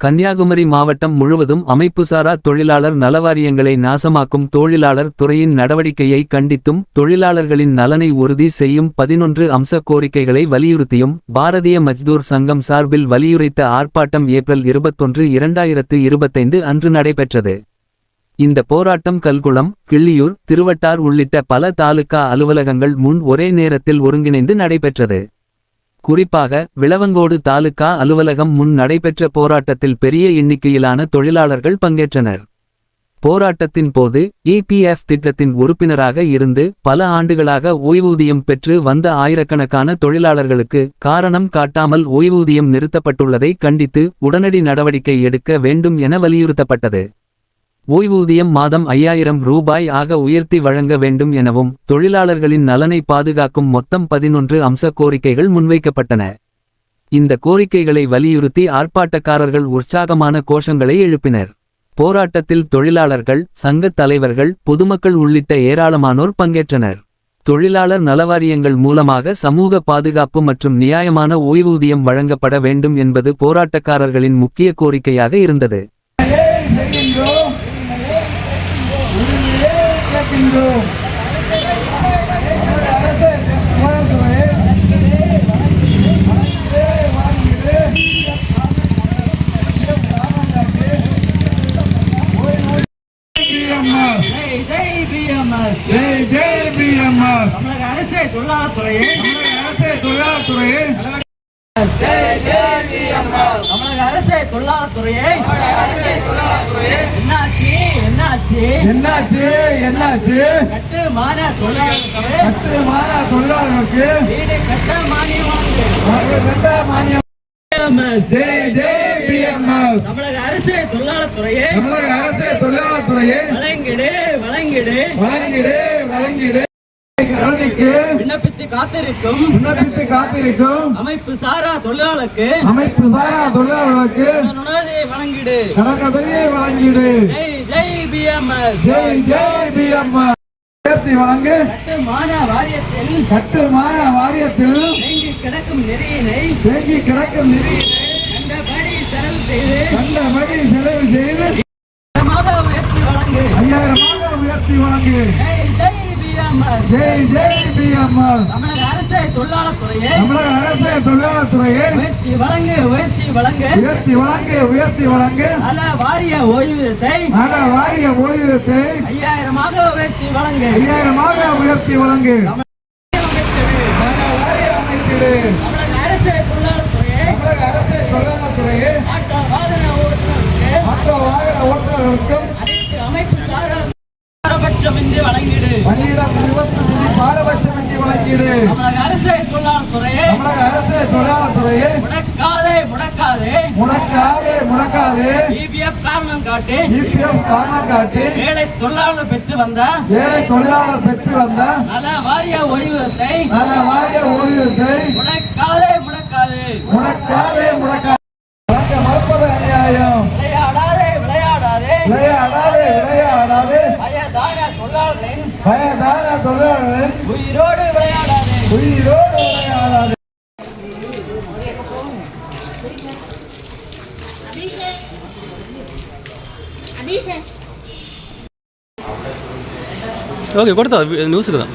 கன்னியாகுமரி மாவட்டம் முழுவதும் அமைப்புசாரா தொழிலாளர் நலவாரியங்களை நாசமாக்கும் தொழிலாளர் துறையின் நடவடிக்கையை கண்டித்தும் தொழிலாளர்களின் நலனை உறுதி செய்யும் பதினொன்று அம்ச கோரிக்கைகளை வலியுறுத்தியும் பாரதிய மஜ்தூர் சங்கம் சார்பில் வலியுரைத்த ஆர்ப்பாட்டம் ஏப்ரல் இருபத்தொன்று இரண்டாயிரத்து இருபத்தைந்து அன்று நடைபெற்றது. இந்த போராட்டம் கல்குளம் கிள்ளியூர் திருவட்டார் உள்ளிட்ட பல தாலுகா அலுவலகங்கள் முன் ஒரே நேரத்தில் ஒருங்கிணைந்து நடைபெற்றது. குறிப்பாக விளவங்கோடு தாலுகா அலுவலகம் முன் நடைபெற்ற போராட்டத்தில் பெரிய எண்ணிக்கையிலான தொழிலாளர்கள் பங்கேற்றனர். போராட்டத்தின் போது இபிஎஃப் திட்டத்தின் உறுப்பினராக இருந்து பல ஆண்டுகளாக ஓய்வூதியம் பெற்று வந்த ஆயிரக்கணக்கான தொழிலாளர்களுக்கு காரணம் காட்டாமல் ஓய்வூதியம் நிறுத்தப்பட்டுள்ளதை கண்டித்து உடனடி நடவடிக்கை எடுக்க வேண்டும் என வலியுறுத்தப்பட்டது. ஓய்வூதியம் மாதம் ஐயாயிரம் ரூபாய் ஆக உயர்த்தி வழங்க வேண்டும் எனவும் தொழிலாளர்களின் நலனை பாதுகாக்கும் மொத்தம் பதினொன்று அம்ச கோரிக்கைகள் முன்வைக்கப்பட்டன. இந்த கோரிக்கைகளை வலியுறுத்தி ஆர்ப்பாட்டக்காரர்கள் உற்சாகமான கோஷங்களை எழுப்பினர். போராட்டத்தில் தொழிலாளர்கள் சங்கத் தலைவர்கள் பொதுமக்கள் உள்ளிட்ட ஏராளமானோர் பங்கேற்றனர். தொழிலாளர் நலவாரியங்கள் மூலமாக சமூக பாதுகாப்பு மற்றும் நியாயமான ஓய்வூதியம் வழங்கப்பட வேண்டும் என்பது போராட்டக்காரர்களின் முக்கிய கோரிக்கையாக இருந்தது. கேட்கின்றோம் அரசு அரசே ஜெய் தமிழக அரசு தொழிலாளர்துறையே தமிழக அரசு தொழிலாளர்துறையே என்னாச்சு? என்னாச்சு? என்னாச்சு? என்னாச்சு? கட்டுமான தொழிலாளர்களுக்கு. கட்டுமான தொழிலாளர்களுக்கு. வீடு கட்ட மானியம் கட்ட மானியம். PMS. ஜெய் ஜெய் பிஎம்எஸ் தமிழக அரசு தொழிலாளர்துறையே. தமிழக அரசு தொழிலாளர்துறையே. வழங்கிடு வழங்கிடு. வழங்கிடு வழங்கிடு. கருணைக்கு விண்ணப்பித்து காத்திருக்கும். விண்ணப்பித்து காத்திருக்கும். அமைப்பு சாரா தொழிலாளருக்கு அமைப்பு சாரா தொழிலாளர்களுக்கு உணர்வை வழங்கிடு. கடற்கதவியை வழங்கிடு. ஜெய் ஜெய் பிஎம்எஸ் ஜெய் ஜெய் பிஎம்எஸ் உயர்த்தி வழங்கு. கட்டுமான வாரியத்தில் கட்டுமான வாரியத்தில் தேங்கி கிடக்கும் நெறியினை தேங்கி கிடக்கும் நிதியினை கண்டபடி செலவு செய்து கண்டபடி செலவு செய்து மாத உயர்த்தி வழங்கு. ஐயாயிரமாக உயர்த்தி வழங்கு. ஜெய் ஜெய் பிஎம்எஸ் ஜெய் ஜெய் பிஎம்எஸ் தமிழக அரசு தொழிலாளர்துறையே தமிழக அரசு உயர்த்தி வழங்கு உயர்த்தி வழங்கு. உயர்த்தி வழங்கு உயர்த்தி வழங்கு. நல வாரிய ஓய்வூதியத்தை நல வாரிய ஓய்வூதியத்தை ஐயாயிரமாக உயர்த்தி வழங்கு. ஐயாயிரமாக உயர்த்தி வழங்கு. தமிழக அரசு தொழிலாளர்துறையே தமிழக அரசு தொழிலாளர்துறையை ஆட்டோ வாகன ஓட்டுநருக்கு ஆட்டோ வாகன ஓட்டுநர்களுக்கும். அனைத்து அமைப்பு சாரா பணியிடம் இருபத்தி பாரபட்சமின்றி வழங்கிடு. தமிழக அரசு தொழிலாளர்துறையே. தமிழக அரசு தொழிலாளர்துறையை. முடக்காதே முடக்காதே. முடக்காதே முடக்காதே. இபிஎஃப் காரணம் காட்டி இபிஎஃப் காரணம் காட்டி ஏழை தொழிலாளர் பெற்று வந்த ஏழை தொழிலாளர் பெற்று வந்த நல வாரிய ஓய்வூதியத்தை நல வாரிய ஊழியத்தை முடக்காதே முடக்காதே. முடக்காதே முடக்காதே வழங்க மறுப்பது அநியாயம் விளையாடாதே விளையாடாதே விளையாடாதே விளையாடாதே வயதான தொழிலாளர்களின் வயதான தொழிலாளர்களின் உயிரோடு விளையாடாதே. உயிரோடு ஓகே கொடுத்தா நியூஸுக்கு தான்.